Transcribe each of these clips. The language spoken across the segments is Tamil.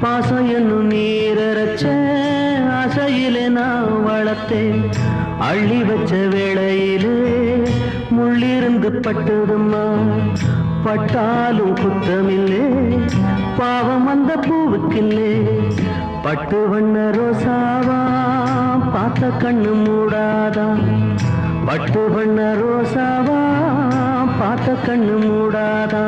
பாசம் என்னும் நீரச்ச ஆசையிலே நான் வளர்த்தேன். அள்ளி வச்ச வேளையிலே முள்ளிருந்து பட்டுதும்மா பட்டாலும் குத்தமில்லே பாவம் அந்த பூவுக்கில்லே. பட்டு வண்ண ரோசாவா பார்த்த கண்ணு மூடாதா? பட்டு வண்ண ரோசாவா பார்த்த கண்ணு மூடாதா?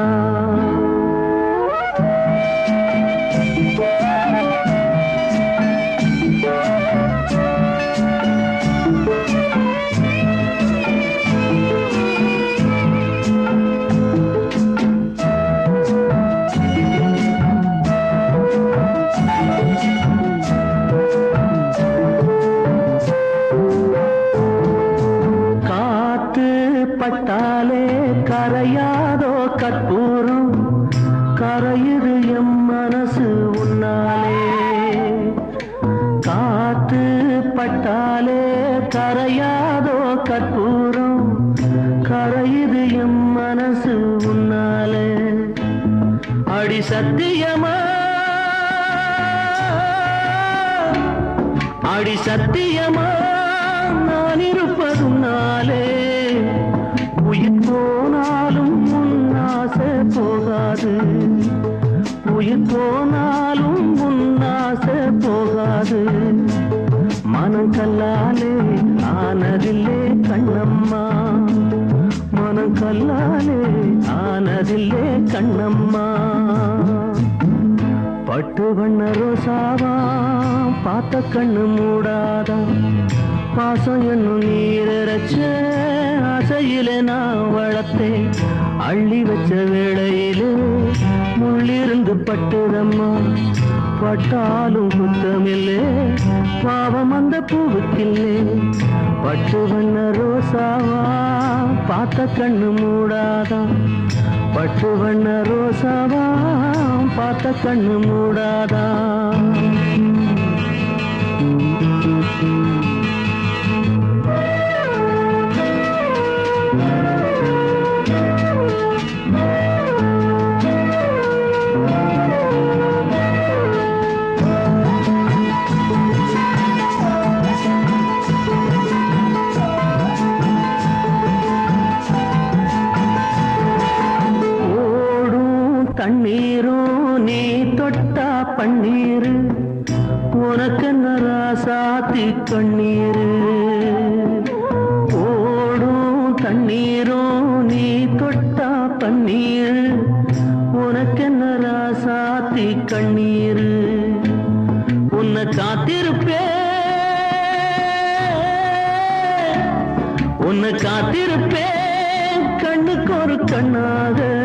பட்டாலே கரையாதோ கற்பூரம். கரையுது எம் மனசு உன்னாலே. காத்து பட்டாலே கரையாதோ கற்பூரம். கரையுது எம் மனசு உன்னாலே. அடி சத்தியமா? அடி சத்தியமா? நான் இருப்பதுனாலே உயிர் போகாது. உயிர் போனாலும் உன்னாசை போகாது. மனம் கல்லாலே ஆனதில்லே கண்ணம்மா. மனம் கல்லாலே ஆனதில்லே கண்ணம்மா. பட்டு வண்ண ரோசாவா பார்த்த கண்ணு மூடாதா. பாசம் என்னும் நீரச்ச ஆசையிலே நான் வளர்த்தேன். அள்ளி வச்ச வேளையிலே முள்ளிருந்து பட்டுதம்மா. பட்டாலும் குத்தமில்லே பாவம் அந்த பூவுக்கில்லே. பட்டு வண்ண ரோசாவா பார்த்த கண்ணு மூடாதான் பட்டு வண்ண ரோசாவா பார்த்த கண்ணு மூடாதான் Thank you. தண்ணீரும் நீ தொட்டா பன்னீரு. உனக்கு ராசாத்தி கண்ணீரு ஓடும் தண்ணீரும் நீ தொட்டா பன்னீரு. உனக்கு ராசாத்தி கண்ணீரு உன்னை காத்திருப்பே. உன்னை காத்திருப்பே. கண்ணுக்கு ஒரு கண்ணாக.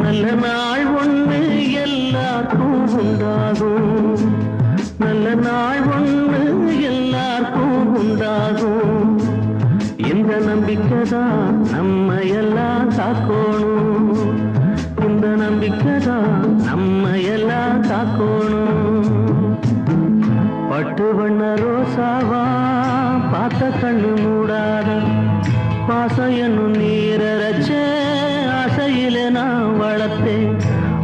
நல்ல நாள் ஒண்ணு எல்லாருக்கும் உண்டாகும். நல்ல நாள் ஒண்ணு எல்லாருக்கும் உண்டாகும். இந்த நம்பிக்கை தான் நம்ம எல்லாம் காக்கணும் இந்த நம்பிக்கை தான் நம்ம எல்லாம் காக்கணும் பட்டு வண்ண ரோசாவா பார்த்த கண்ணு மூடாத பாசம் என்னும் நீர ரச்சே வளத்தை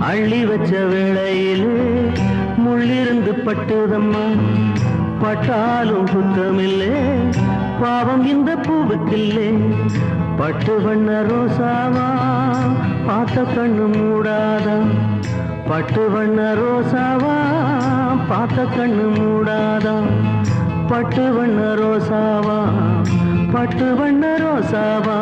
அள்ளி வச்ச வேளையிலே முள்ளிருந்து பட்டுதம்மா. பட்டாலும் குத்தமில்லே பாவம் இந்த பூவுக்கில்லே. பட்டு வண்ண ரோசாவா பார்த்த கண்ணு மூடாதா. பட்டு வண்ண ரோசாவா பார்த்த கண்ணு மூடாதா. பட்டு வண்ண ரோசாவா பட்டு வண்ண ரோசாவா.